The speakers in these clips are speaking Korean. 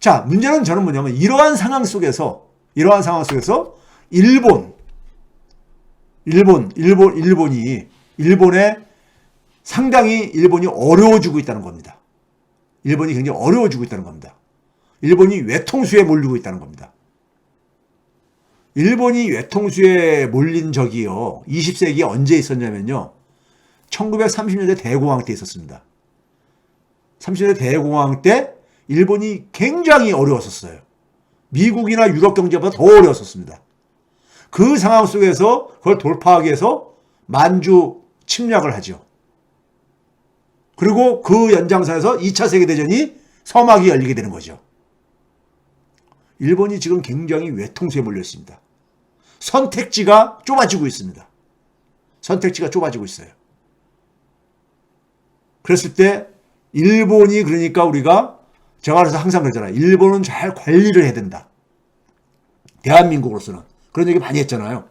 자, 문제는 저는 뭐냐면 이러한 상황 속에서 이러한 상황 속에서 일본 일본 일본 일본이 일본에 상당히 일본이 어려워지고 있다는 겁니다. 일본이 굉장히 어려워지고 있다는 겁니다. 일본이 외통수에 몰리고 있다는 겁니다. 일본이 외통수에 몰린 적이요. 20세기에 언제 있었냐면요. 1930년대 대공황 때 있었습니다. 30년대 대공황 때 일본이 굉장히 어려웠었어요. 미국이나 유럽 경제보다 더 어려웠었습니다. 그 상황 속에서 그걸 돌파하기 위해서 만주 침략을 하죠. 그리고 그 연장선에서 2차 세계대전이 서막이 열리게 되는 거죠. 일본이 지금 굉장히 외통수에 몰려 있습니다. 선택지가 좁아지고 있습니다. 선택지가 좁아지고 있어요. 그랬을 때 일본이 그러니까 우리가 제가 그래서 항상 그러잖아요. 일본은 잘 관리를 해야 된다. 대한민국으로서는 그런 얘기 많이 했잖아요.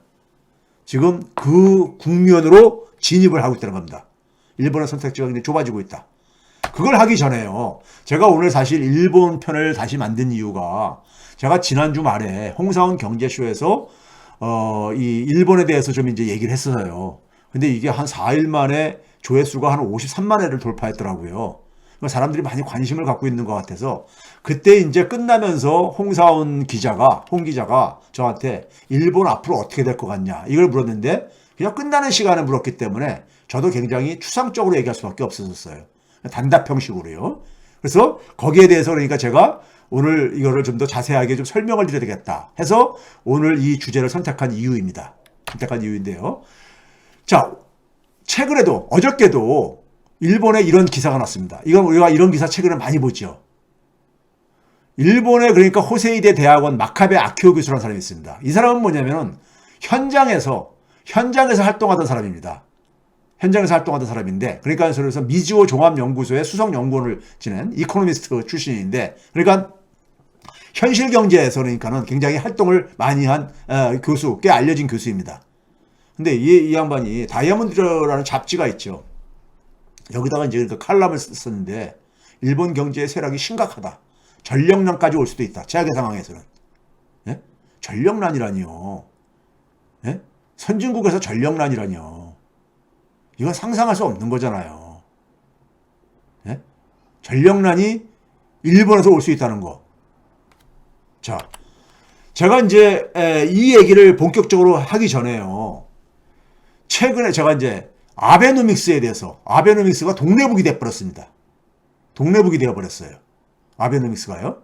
지금 그 국면으로 진입을 하고 있다는 겁니다. 일본의 선택지가 굉장히 좁아지고 있다. 그걸 하기 전에요. 제가 오늘 사실 일본 편을 다시 만든 이유가 제가 지난주 말에 홍사원 경제쇼에서 어, 이 일본에 대해서 좀 이제 얘기를 했어요. 근데 이게 한 4일 만에 조회수가 한 53만 회를 돌파했더라고요. 사람들이 많이 관심을 갖고 있는 것 같아서 그때 이제 끝나면서 홍사원 기자가 홍 기자가 저한테 일본 앞으로 어떻게 될 것 같냐 이걸 물었는데 그냥 끝나는 시간에 물었기 때문에 저도 굉장히 추상적으로 얘기할 수밖에 없었어요. 단답 형식으로요. 그래서 거기에 대해서 그러니까 제가 오늘 이거를 좀 더 자세하게 좀 설명을 드려야 되겠다 해서 오늘 이 주제를 선택한 이유입니다. 선택한 이유인데요. 자, 최근에도 어저께도 일본에 이런 기사가 났습니다. 이건 우리가 이런 기사 최근에 많이 보죠. 일본에 그러니까 호세이대 대학원 마카베 아키오 교수라는 사람이 있습니다. 이 사람은 뭐냐면은 현장에서 현장에서 활동하던 사람입니다. 현장에서 활동하던 사람인데 그러니까 그래서 미지오 종합연구소의 수석 연구원을 지낸 이코노미스트 출신인데 그러니까 현실 경제에서 그러니까는 굉장히 활동을 많이 한 어, 교수, 꽤 알려진 교수입니다. 근데 이, 이 양반이 다이아몬드라는 잡지가 있죠. 여기다가 이제 그 칼럼을 썼는데 일본 경제의 쇠락이 심각하다. 전력난까지 올 수도 있다. 최악의 상황에서는. 예? 전력난이라니요. 예? 선진국에서 전력난이라니요. 이건 상상할 수 없는 거잖아요. 예? 전력난이 일본에서 올 수 있다는 거. 자, 제가 이제 에, 이 얘기를 본격적으로 하기 전에요. 최근에 제가 이제 아베노믹스에 대해서 아베노믹스가 동네북이 돼버렸습니다. 동네북이 되어버렸어요. 아베노믹스가요.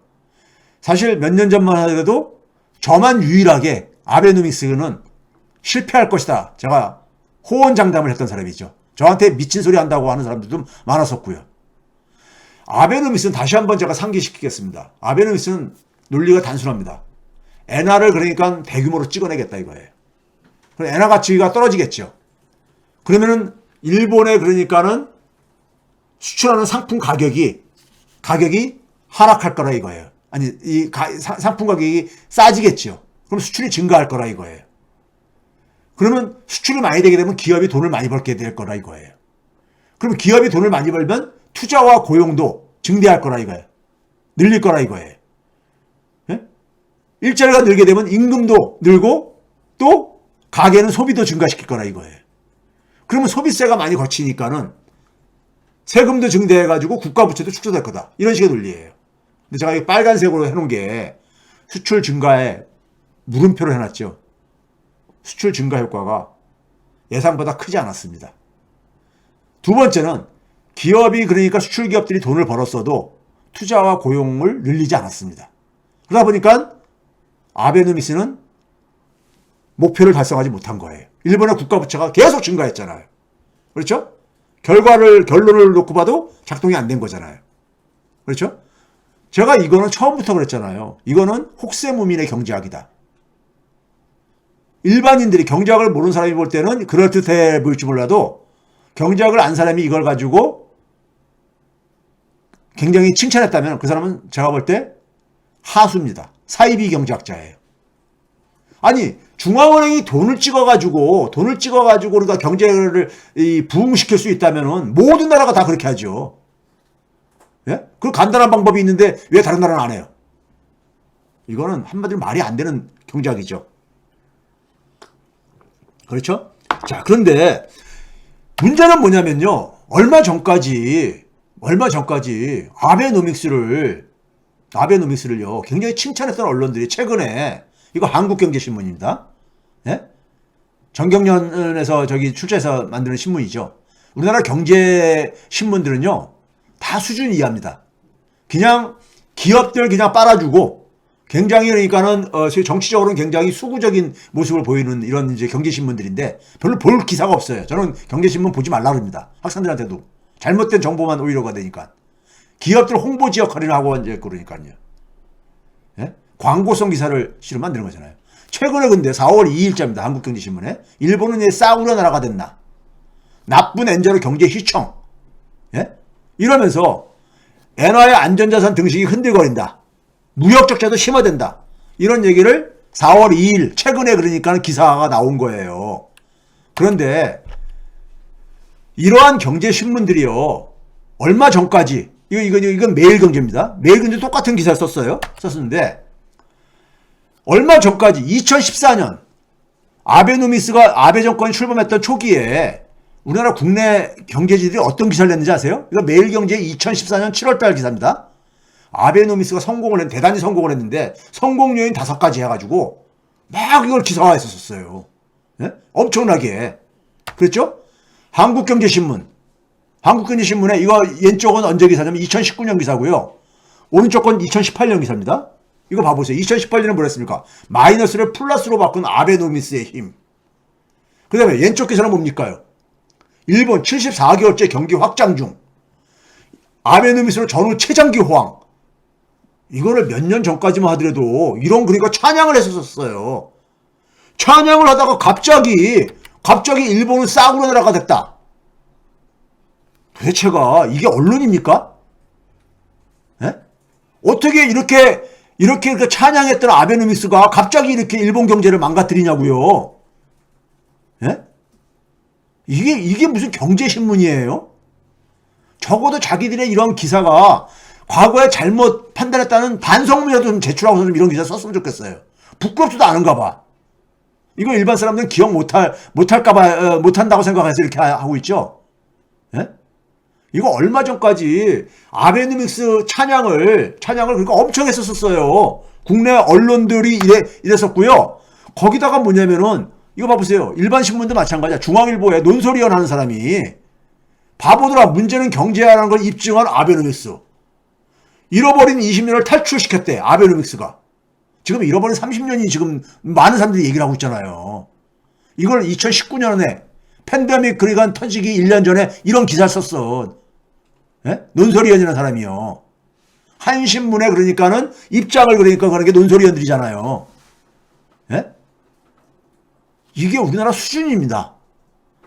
사실 몇 년 전만 하더라도 저만 유일하게 아베노믹스는 실패할 것이다. 제가 호언장담을 했던 사람이죠. 저한테 미친 소리 한다고 하는 사람들도 많았었고요. 아베노믹스는 다시 한번 제가 상기시키겠습니다. 아베노믹스는 논리가 단순합니다. 엔화를 그러니까 대규모로 찍어내겠다 이거예요. 그럼 엔화 가치가 떨어지겠죠. 그러면은 일본에 그러니까는 수출하는 상품 가격이 가격이 하락할 거라 이거예요. 아니 이 가, 사, 상품 가격이 싸지겠죠. 그럼 수출이 증가할 거라 이거예요. 그러면 수출이 많이 되게 되면 기업이 돈을 많이 벌게 될 거라 이거예요. 그럼 기업이 돈을 많이 벌면 투자와 고용도 증대할 거라 이거예요. 늘릴 거라 이거예요. 예? 일자리가 늘게 되면 임금도 늘고 또 가게는 소비도 증가시킬 거라 이거예요. 그러면 소비세가 많이 거치니까는 세금도 증대해가지고 국가 부채도 축소될 거다. 이런 식의 논리예요. 근데 제가 이 빨간색으로 해놓은 게 수출 증가에 물음표를 해놨죠. 수출 증가 효과가 예상보다 크지 않았습니다. 두 번째는 기업이 그러니까 수출 기업들이 돈을 벌었어도 투자와 고용을 늘리지 않았습니다. 그러다 보니까 아베노미스는 목표를 달성하지 못한 거예요. 일본의 국가 부채가 계속 증가했잖아요. 그렇죠? 결과를 결론을 놓고 봐도 작동이 안 된 거잖아요. 그렇죠? 제가 이거는 처음부터 그랬잖아요. 이거는 혹세무민의 경제학이다. 일반인들이 경제학을 모르는 사람이 볼 때는 그럴듯해 보일지 몰라도 경제학을 안 사람이 이걸 가지고 굉장히 칭찬했다면 그 사람은 제가 볼 때 하수입니다. 사이비 경제학자예요. 아니 중앙은행이 돈을 찍어가지고 돈을 찍어가지고 우리가 경제를 이 부흥시킬 수 있다면은 모든 나라가 다 그렇게 하죠. 예? 그 간단한 방법이 있는데 왜 다른 나라는 안 해요? 이거는 한마디로 말이 안 되는 경제학이죠. 그렇죠? 자, 그런데 문제는 뭐냐면요. 얼마 전까지, 얼마 전까지 아베노믹스를, 아베노믹스를요, 굉장히 칭찬했던 언론들이 최근에, 이거 한국경제신문입니다. 예? 정경련에서 저기 출제해서 만드는 신문이죠. 우리나라 경제 신문들은요, 다 수준 이하입니다. 그냥 기업들 그냥 빨아주고, 굉장히 그러니까는 어, 정치적으로는 굉장히 수구적인 모습을 보이는 이런 이제 경제신문들인데 별로 볼 기사가 없어요. 저는 경제신문 보지 말라 그럽니다. 학생들한테도 잘못된 정보만 오히려가 되니까 기업들 홍보지 역할을 하고 이제 그러니까요. 예? 광고성 기사를 실어 만드는 거잖아요. 최근에 근데 4월 2일자입니다. 한국경제신문에 일본은 싸구려 나라가 됐나? 나쁜 엔저로 경제 휘청. 예? 이러면서 엔화의 안전자산 등식이 흔들거린다. 무역 적자도 심화된다. 이런 얘기를 4월 2일 최근에 그러니까 기사가 나온 거예요. 그런데 이러한 경제 신문들이요. 얼마 전까지 이거 이거 이건 매일경제입니다. 매일경제 똑같은 기사를 썼어요. 썼었는데 얼마 전까지 2014년 아베노미스가 아베 정권이 출범했던 초기에 우리나라 국내 경제지들이 어떤 기사를 냈는지 아세요? 이거 매일경제 2014년 7월달 기사입니다. 아베노미스가 성공을 했, 대단히 성공을 했는데 성공 요인 다섯 가지 해가지고 막 이걸 기사화했었어요. 예? 엄청나게. 그랬죠? 한국경제신문. 한국경제신문에 이거 왼쪽은 언제 기사냐면 2019년 기사고요. 오른쪽 건 2018년 기사입니다. 이거 봐보세요. 2018년에 뭐랬습니까? 마이너스를 플러스로 바꾼 아베노미스의 힘. 그 다음에 왼쪽 기사는 뭡니까요? 일본 74개월째 경기 확장 중. 아베노미스로 전후 최장기 호황. 이거를 몇 년 전까지만 하더라도 이런 그러니까 찬양을 했었어요. 찬양을 하다가 갑자기 갑자기 일본은 싸구려 나라가 됐다. 도대체가 이게 언론입니까? 예? 어떻게 이렇게 이렇게 그 찬양했던 아베노미스가 갑자기 이렇게 일본 경제를 망가뜨리냐고요? 예? 이게 이게 무슨 경제 신문이에요? 적어도 자기들의 이런 기사가 과거에 잘못 판단했다는 반성문이라도 좀 제출하고서 좀 이런 기사 썼으면 좋겠어요. 부끄럽지도 않은가 봐. 이거 일반 사람들은 기억 못할, 못할까봐, 어, 못한다고 생각해서 이렇게 하고 있죠. 예? 이거 얼마 전까지 아베노믹스 찬양을, 찬양을 그러니까 엄청 했었어요. 국내 언론들이 이래, 이랬었고요. 거기다가 뭐냐면은, 이거 봐보세요. 일반 신문도 마찬가지야. 중앙일보에 논설위원 하는 사람이 바보들아 문제는 경제라는 걸 입증한 아베노믹스. 잃어버린 20년을 탈출시켰대. 아베노믹스가. 지금 잃어버린 30년이 지금 많은 사람들이 얘기를 하고 있잖아요. 이걸 2019년에 팬데믹 그러니까 터지기 1년 전에 이런 기사를 썼어. 예? 논설위원이라는 사람이요. 한 신문에 그러니까는 입장을 그러니까 그런 게 논설위원들이잖아요. 예? 이게 우리나라 수준입니다.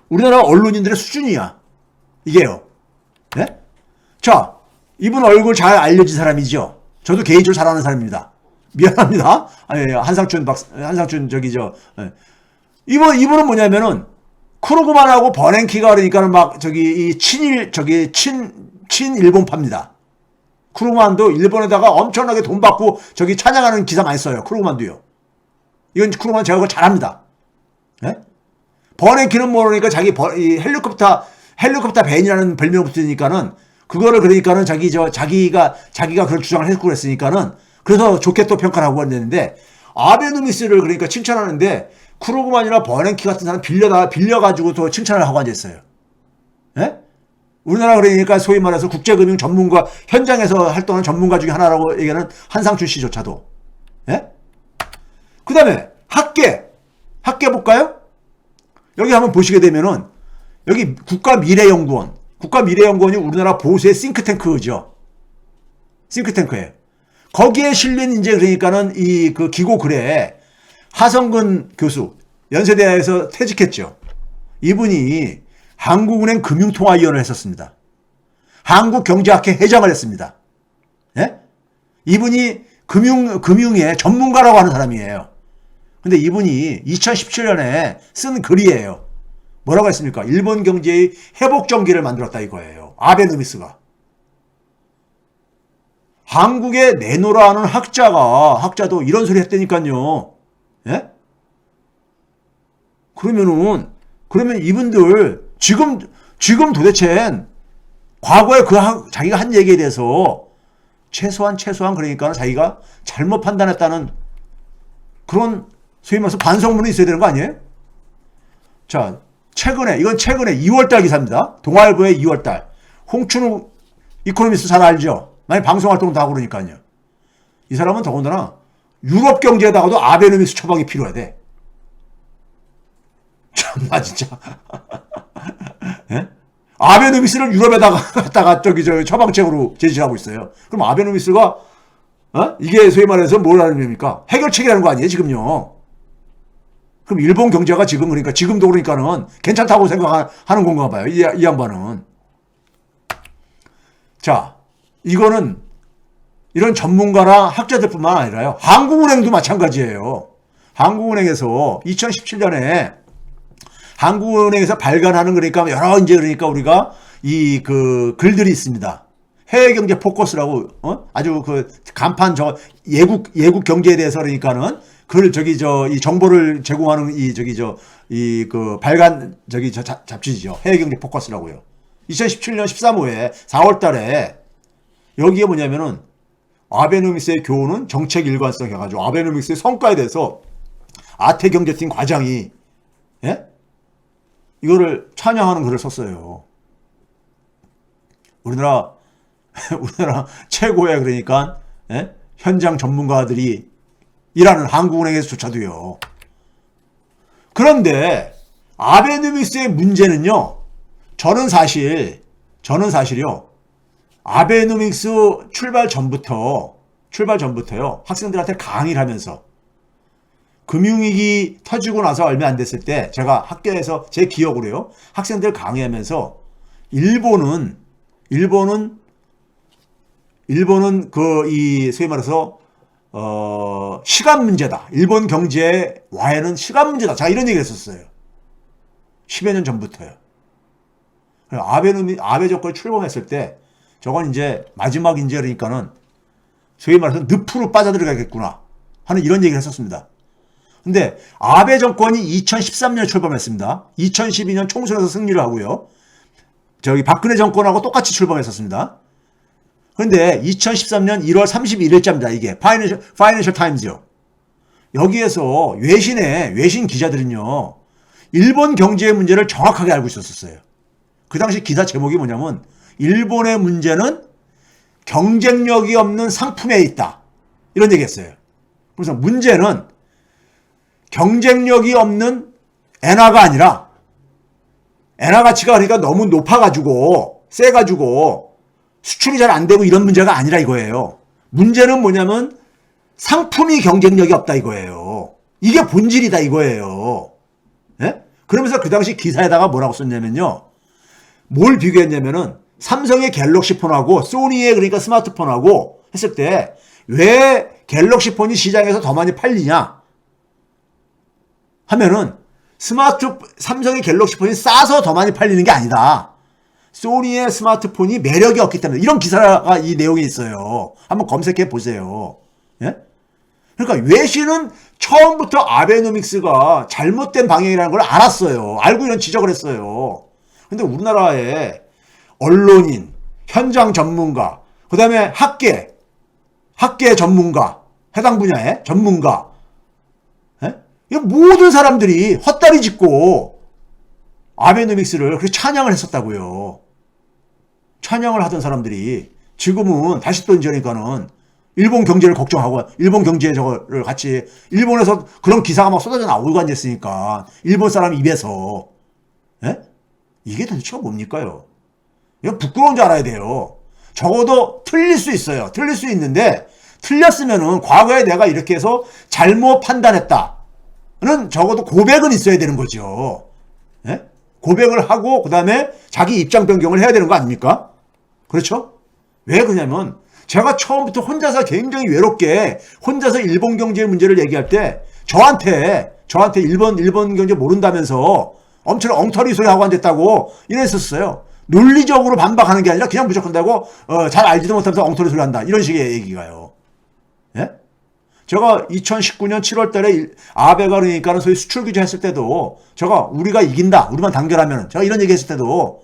우리나라 언론인들의 수준이야. 이게요. 예? 자, 이분 얼굴 잘 알려진 사람이죠. 저도 개인적으로 잘 아는 사람입니다. 미안합니다. 아니, 한상춘 박, 한상춘 저기 저, 예. 이분, 이분은 뭐냐면은, 크루그만하고 버냉키가 그러니까는 막 저기 이 친일, 저기 친, 친 일본파입니다. 크루그만도 일본에다가 엄청나게 돈 받고 저기 찬양하는 기사 많이 써요. 크루그만도요. 이건 크루그만 제가 그걸 잘합니다. 예? 버냉키는 모르니까 자기 버, 이 헬리콥터, 헬리콥터 밴이라는 별명 붙으니까는 그거를 그러니까는 자기 저 자기가 자기가 그런 주장을 했고 그랬으니까는 그래서 좋게 또 평가를 하고 왔는데 아베노미스를 그러니까 칭찬하는데 크루그만이나 버냉키 같은 사람 빌려다 빌려가지고 또 칭찬을 하고 앉았어요. 예? 우리나라 그러니까 소위 말해서 국제금융 전문가 현장에서 활동하는 전문가 중에 하나라고 얘기하는 한상춘 씨조차도. 예? 그 다음에 학계 학계 볼까요? 여기 한번 보시게 되면은 여기 국가미래연구원 국가미래연구원이 우리나라 보수의 싱크탱크죠. 싱크탱크예요. 거기에 실린 이제 그러니까는 이 그 기고 글에 하성근 교수 연세대에서 퇴직했죠. 이분이 한국은행 금융통화위원을 했었습니다. 한국경제학회 회장을 했습니다. 예? 이분이 금융 금융의 전문가라고 하는 사람이에요. 근데 이분이 2017년에 쓴 글이에요. 뭐라고 했습니까? 일본 경제의 회복 전기를 만들었다 이거예요. 아베노미스가. 한국에 내놓으라는 학자가 학자도 이런 소리 했다니까요. 예? 그러면은 그러면 이분들 지금 지금 도대체 과거에 그 한- 자기가 한 얘기에 대해서 최소한 최소한 그러니까 자기가 잘못 판단했다는 그런 소위 말해서 반성문이 있어야 되는 거 아니에요? 자, 최근에 이건 최근에 2월달 기사입니다. 동아일보의 2월달 홍춘우 이코노미스트 잘 알죠? 많이 방송 활동도 그러니까요. 이 사람은 더군다나 유럽 경제에다가도 아베노믹스 처방이 필요하대. 참나 진짜. 예? 아베노믹스를 유럽에다가 갖다가 저기 저 처방책으로 제시하고 있어요. 그럼 아베노믹스가 어? 이게 소위 말해서 뭐라는 의미입니까? 해결책이라는 거 아니에요, 지금요. 그럼 일본 경제가 지금 그러니까 지금도 그러니까는 괜찮다고 생각하는 건가 봐요. 이, 이 양반은. 자, 이거는 이런 전문가나 학자들뿐만 아니라요. 한국은행도 마찬가지예요. 한국은행에서 2017년에 한국은행에서 발간하는 그러니까 여러 이제 그러니까 우리가 이 그 글들이 있습니다. 해외 경제 포커스라고 어? 아주 그 간판 저 예국 예국 경제에 대해서 그러니까는 글 저기 저 이 정보를 제공하는 이 저기 저 이 그 발간 저기 저 잡- 잡지죠. 해외 경제 포커스라고요. 2017년 13호에 4월 달에 여기에 뭐냐면은 아베노믹스의 교훈은 정책 일관성 해가지고 아베노믹스의 성과에 대해서 아태 경제팀 과장이 예? 이거를 찬양하는 글을 썼어요. 우리나라 우리나라 최고의 그러니까 예? 현장 전문가들이 일하는 한국은행에서조차도요. 그런데 아베노믹스의 문제는요. 저는 사실 저는 사실요. 아베노믹스 출발 전부터 출발 전부터요. 학생들한테 강의를 하면서 금융위기 터지고 나서 얼마 안 됐을 때 제가 학교에서 제 기억으로요. 학생들 강의하면서 일본은 일본은 일본은 그 이 소위 말해서 어 시간 문제다. 일본 경제의 와해는 시간 문제다. 제가 이런 얘기를 했었어요. 10여 년 전부터요. 아베는 아베 정권이 출범했을 때 저건 이제 마지막 그러니까는 소위 말해서 늪으로 빠져들어가겠구나 하는 이런 얘기를 했었습니다. 근데 아베 정권이 2013년에 출범했습니다. 2012년 총선에서 승리를 하고요. 저기 박근혜 정권하고 똑같이 출범했었습니다. 그런데 2013년 1월 31일자입니다. 이게 파이낸셜, 파이낸셜 타임즈요. 여기에서 외신의 외신 기자들은요. 일본 경제의 문제를 정확하게 알고 있었어요. 그 당시 기사 제목이 뭐냐면 일본의 문제는 경쟁력이 없는 상품에 있다. 이런 얘기했어요. 그래서 문제는 경쟁력이 없는 엔화가 아니라 엔화 가치가 그러니까 너무 높아가지고 세가지고 수출이 잘 안 되고 이런 문제가 아니라 이거예요. 문제는 뭐냐면 상품이 경쟁력이 없다 이거예요. 이게 본질이다 이거예요. 예? 그러면서 그 당시 기사에다가 뭐라고 썼냐면요. 뭘 비교했냐면은 삼성의 갤럭시 폰하고 소니의 그러니까 스마트폰하고 했을 때 왜 갤럭시 폰이 시장에서 더 많이 팔리냐 하면은 스마트 삼성의 갤럭시 폰이 싸서 더 많이 팔리는 게 아니다. 소니의 스마트폰이 매력이 없기 때문에 이런 기사가 이 내용에 있어요. 한번 검색해 보세요. 예? 그러니까 외신은 처음부터 아베노믹스가 잘못된 방향이라는 걸 알았어요. 알고 이런 지적을 했어요. 근데 우리나라의 언론인, 현장 전문가, 그 다음에 학계, 학계 전문가, 해당 분야의 전문가, 모든 사람들이 헛다리 짚고 아베노믹스를 그렇게 찬양을 했었다고요. 찬양을 하던 사람들이 지금은 다시 또 이제 그러니까는 일본 경제를 걱정하고 일본 경제 저거를 같이 일본에서 그런 기사가 막 쏟아져 나오고 앉았으니까 일본 사람 입에서 예? 이게 도대체가 뭡니까요? 이거 부끄러운 줄 알아야 돼요. 적어도 틀릴 수 있어요. 틀릴 수 있는데 틀렸으면은 과거에 내가 이렇게 해서 잘못 판단했다 는 적어도 고백은 있어야 되는 거죠. 예? 고백을 하고 그다음에 자기 입장 변경을 해야 되는 거 아닙니까? 그렇죠? 왜 그러냐면 제가 처음부터 혼자서 굉장히 외롭게 혼자서 일본 경제 문제를 얘기할 때 저한테 저한테 일본 일본 경제 모른다면서 엄청 엉터리 소리 하고 앉았다고 이랬었어요. 논리적으로 반박하는 게 아니라 그냥 무조건 되고 어, 잘 알지도 못하면서 엉터리 소리 한다. 이런 식의 얘기가요. 예? 제가 2019년 7월 달에 일- 아베가 그러니까는 소위 수출 규제 했을 때도 제가 우리가 이긴다. 우리만 단결하면 제가 이런 얘기 했을 때도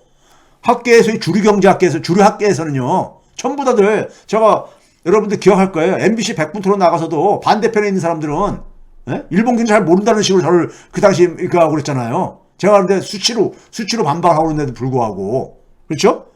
학계에 소위 주류 경제 학계에서 주류 학계에서는요. 전부 다들 제가 여러분들 기억할 거예요. MBC 100분 토론 나가서도 반대편에 있는 사람들은 예? 일본 경제 잘 모른다는 식으로 저를 그 당시 그 하고 그랬잖아요. 제가 근데 수치로 수치로 반박하고 있는데도 불구하고 그렇죠?